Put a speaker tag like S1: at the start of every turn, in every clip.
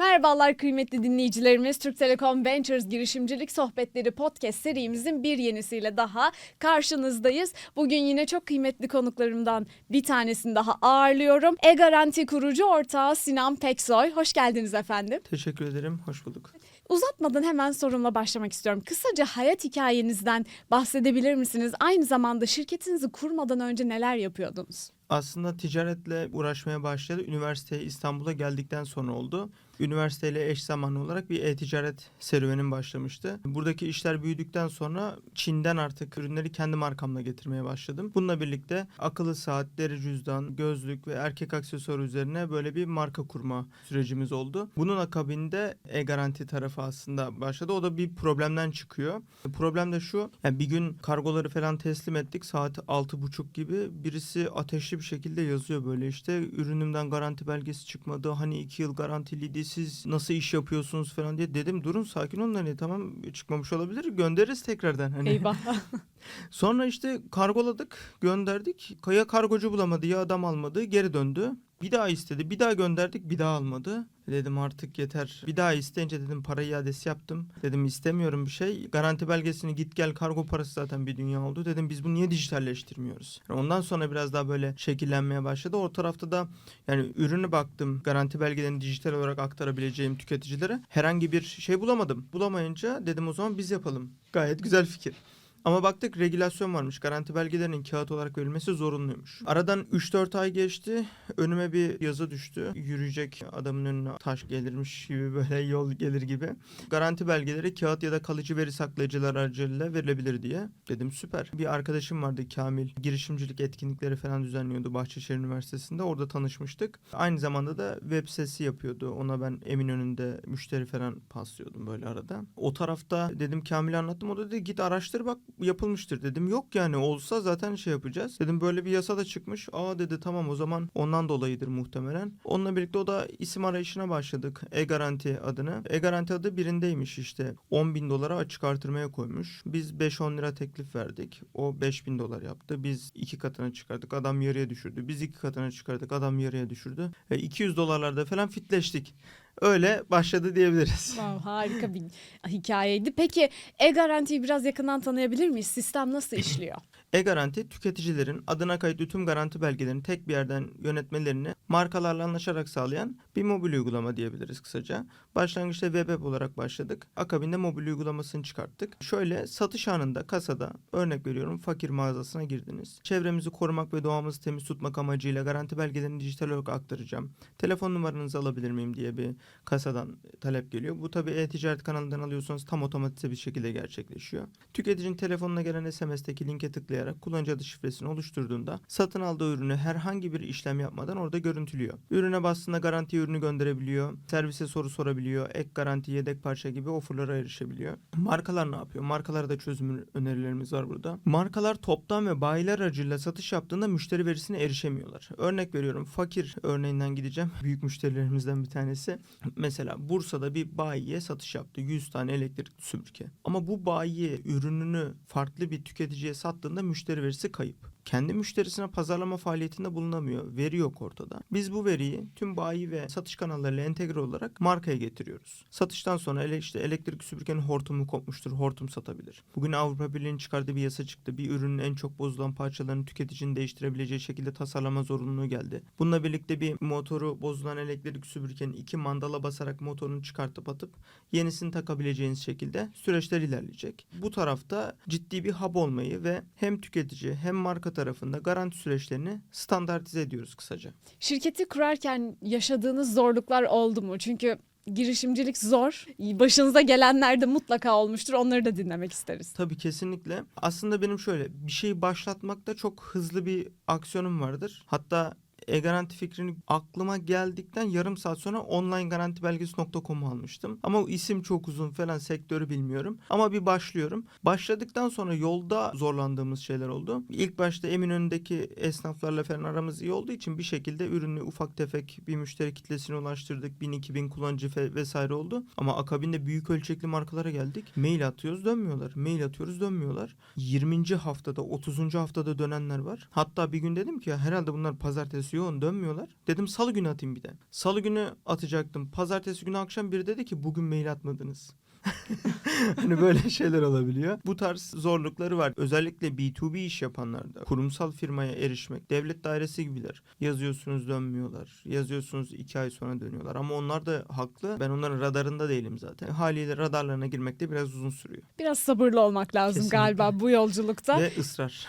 S1: Merhabalar kıymetli dinleyicilerimiz. Türk Telekom Ventures Girişimcilik Sohbetleri podcast serimizin bir yenisiyle daha karşınızdayız. Bugün yine çok kıymetli konuklarımdan bir tanesini daha ağırlıyorum. E-Garanti kurucu ortağı Sinan Peksoy. Hoş geldiniz efendim.
S2: Teşekkür ederim. Hoş bulduk.
S1: Uzatmadan hemen sorumla başlamak istiyorum. Kısaca hayat hikayenizden bahsedebilir misiniz? Aynı zamanda şirketinizi kurmadan önce neler yapıyordunuz?
S2: Aslında ticaretle uğraşmaya başladı. Üniversiteye İstanbul'a geldikten sonra oldu. Üniversiteyle eş zamanlı olarak bir e-ticaret serüvenim başlamıştı. Buradaki işler büyüdükten sonra Çin'den artık ürünleri kendi markamla getirmeye başladım. Bununla birlikte akıllı saat, deri cüzdan, gözlük ve erkek aksesuarı üzerine böyle bir marka kurma sürecimiz oldu. Bunun akabinde e-garanti tarafı aslında başladı. O da bir problemden çıkıyor. Problem de şu. Yani bir gün kargoları falan teslim ettik. Saat 6.30 gibi. Birisi ateşli bir şekilde yazıyor böyle işte. Ürünümden garanti belgesi çıkmadı. Hani 2 yıl garantiliydi. Siz nasıl iş yapıyorsunuz falan diye. Dedim durun sakin olun hani tamam çıkmamış olabilir. Göndeririz tekrardan. Hani.
S1: Eyvah.
S2: Sonra işte kargoladık, gönderdik. Kaya kargocu bulamadı, ya adam almadı, geri döndü. Bir daha istedi, bir daha gönderdik, bir daha almadı. Dedim artık yeter. Bir daha isteyince dedim para iadesi yaptım. Dedim istemiyorum bir şey. Garanti belgesini git gel kargo parası zaten bir dünya oldu. Dedim biz bunu niye dijitalleştirmiyoruz? Ondan sonra biraz daha böyle şekillenmeye başladı. O tarafta da yani ürünü baktım. Garanti belgelerini dijital olarak aktarabileceğim tüketicilere. Herhangi bir şey bulamadım. Bulamayınca dedim o zaman biz yapalım. Gayet güzel fikir. Ama baktık regülasyon varmış. Garanti belgelerinin kağıt olarak verilmesi zorunluymuş. Aradan 3-4 ay geçti. Önüme bir yazı düştü. Yürüyecek adamın önüne taş gelirmiş gibi böyle yol gelir gibi. Garanti belgeleri kağıt ya da kalıcı veri saklayıcılar aracılığıyla verilebilir diye. Dedim süper. Bir arkadaşım vardı Kamil. Girişimcilik etkinlikleri falan düzenliyordu Bahçeşehir Üniversitesi'nde. Orada tanışmıştık. Aynı zamanda da web sitesi yapıyordu. Ona ben Eminönü'nde müşteri falan paslıyordum böyle arada. O tarafta dedim Kamil'e anlattım. O da dedi git araştır bak yapılmıştır dedim. Yok yani olsa zaten şey yapacağız. Dedim böyle bir yasa da çıkmış. Aa dedi tamam o zaman ondan dolayıdır muhtemelen. Onunla birlikte o da isim arayışına başladık. E-Garanti adını. E-Garanti adı birindeymiş işte. 10 bin dolara açık artırmaya koymuş. Biz 5-10 lira teklif verdik. O 5 bin dolar yaptı. Biz iki katına çıkardık. Adam yarıya düşürdü. Biz iki katına çıkardık. Adam yarıya düşürdü. E, 200 dolarlarda falan fitleştik. Öyle başladı diyebiliriz.
S1: Wow, harika bir hikayeydi. Peki e-garantiyi biraz yakından tanıyabilir miyiz? Sistem nasıl işliyor?
S2: E-Garanti tüketicilerin adına kayıtlı tüm garanti belgelerini tek bir yerden yönetmelerini markalarla anlaşarak sağlayan bir mobil uygulama diyebiliriz kısaca. Başlangıçta web app olarak başladık. Akabinde mobil uygulamasını çıkarttık. Şöyle satış anında kasada örnek veriyorum fakir mağazasına girdiniz. Çevremizi korumak ve doğamızı temiz tutmak amacıyla garanti belgelerini dijital olarak aktaracağım. Telefon numaranızı alabilir miyim diye bir kasadan talep geliyor. Bu tabii e-ticaret kanalından alıyorsanız tam otomatize bir şekilde gerçekleşiyor. Tüketicinin telefonuna gelen SMS'teki linke tıklayarak kullanıcı adı şifresini oluşturduğunda satın aldığı ürünü herhangi bir işlem yapmadan orada görüntülüyor. Ürüne bastığında garanti ürünü gönderebiliyor. Servise soru sorabiliyor. Ek garanti, yedek parça gibi offerlara erişebiliyor. Markalar ne yapıyor? Markalara da çözüm önerilerimiz var burada. Markalar toptan ve bayiler aracılığıyla satış yaptığında müşteri verisine erişemiyorlar. Örnek veriyorum fakir örneğinden gideceğim. Büyük müşterilerimizden bir tanesi. Mesela Bursa'da bir bayiye satış yaptı. 100 tane elektrikli süpürge. Ama bu bayiye ürününü farklı bir tüketiciye sattığında müşteri verisi kayıp. Kendi müşterisine pazarlama faaliyetinde bulunamıyor. Veri yok ortada. Biz bu veriyi tüm bayi ve satış kanallarıyla entegre olarak markaya getiriyoruz. Satıştan sonra ele işte elektrik süpürgenin hortumu kopmuştur. Hortum satabilir. Bugün Avrupa Birliği'nin çıkardığı bir yasa çıktı. Bir ürünün en çok bozulan parçalarını tüketicinin değiştirebileceği şekilde tasarlama zorunluluğu geldi. Bununla birlikte bir motoru bozulan elektrik süpürgenin iki mandala basarak motorunu çıkartıp atıp yenisini takabileceğiniz şekilde süreçler ilerleyecek. Bu tarafta ciddi bir hub olmayı ve hem tüketici hem marka tarafında garanti süreçlerini standartize ediyoruz kısaca.
S1: Şirketi kurarken yaşadığınız zorluklar oldu mu? Çünkü girişimcilik zor. Başınıza gelenler de mutlaka olmuştur. Onları da dinlemek isteriz.
S2: Tabii kesinlikle. Aslında benim şöyle bir şeyi başlatmakta çok hızlı bir aksiyonum vardır. Hatta e-garanti fikrini aklıma geldikten yarım saat sonra onlinegarantibelgesi.com'u almıştım. Ama o isim çok uzun falan sektörü bilmiyorum. Ama bir başlıyorum. Başladıktan sonra yolda zorlandığımız şeyler oldu. İlk başta Eminönü'ndeki esnaflarla falan aramız iyi olduğu için bir şekilde ürünü ufak tefek bir müşteri kitlesine ulaştırdık. 1000-2000 kullanıcı vesaire oldu. Ama akabinde büyük ölçekli markalara geldik. Mail atıyoruz dönmüyorlar. Mail atıyoruz dönmüyorlar. 20. haftada 30. haftada dönenler var. Hatta bir gün dedim ki herhalde bunlar pazartesi yoğun dönmüyorlar. Dedim salı günü atayım bir de. Salı günü atacaktım. Pazartesi günü akşam biri dedi ki bugün mail atmadınız. hani böyle şeyler olabiliyor. Bu tarz zorlukları var. Özellikle B2B iş yapanlarda kurumsal firmaya erişmek, devlet dairesi gibiler. Yazıyorsunuz dönmüyorlar. Yazıyorsunuz iki ay sonra dönüyorlar. Ama onlar da haklı. Ben onların radarında değilim zaten. Haliyle radarlarına girmek de biraz uzun sürüyor.
S1: Biraz sabırlı olmak lazım
S2: Kesinlikle.
S1: galiba bu yolculukta.
S2: Ve ısrar.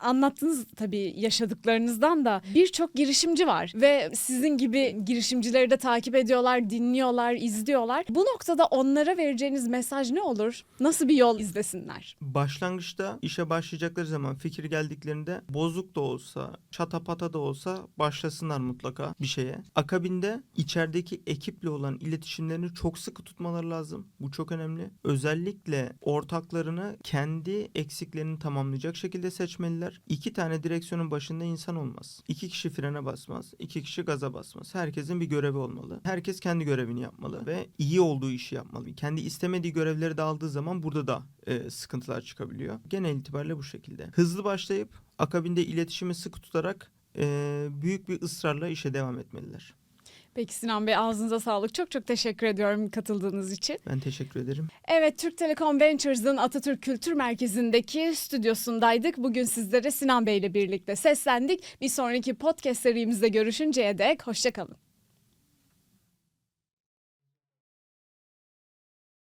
S1: Anlattığınız tabii yaşadıklarınızdan da birçok girişimci var ve sizin gibi girişimcileri de takip ediyorlar, dinliyorlar, izliyorlar. Bu noktada onlara vereceğiniz mesaj ne olur? Nasıl bir yol izlesinler?
S2: Başlangıçta işe başlayacakları zaman fikir geldiklerinde bozuk da olsa, çatapata da olsa başlasınlar mutlaka bir şeye. Akabinde içerideki ekiple olan iletişimlerini çok sıkı tutmaları lazım. Bu çok önemli. Özellikle ortaklarını kendi eksiklerini tamamlayacak şekilde seçmeliler. İki tane direksiyonun başında insan olmaz. İki kişi frene basmaz, iki kişi gaza basmaz. Herkesin bir görevi olmalı. Herkes kendi görevini yapmalı ve iyi olduğu işi yapmalı. Kendi istemediği görevleri de aldığı zaman burada da e, sıkıntılar çıkabiliyor. Genel itibariyle bu şekilde. Hızlı başlayıp akabinde iletişimi sıkı tutarak e, büyük bir ısrarla işe devam etmeliler.
S1: Peki Sinan Bey ağzınıza sağlık. Çok çok teşekkür ediyorum katıldığınız için.
S2: Ben teşekkür ederim.
S1: Evet Türk Telekom Ventures'ın Atatürk Kültür Merkezi'ndeki stüdyosundaydık. Bugün sizlere Sinan Bey ile birlikte seslendik. Bir sonraki podcast serimizde görüşünceye dek hoşçakalın.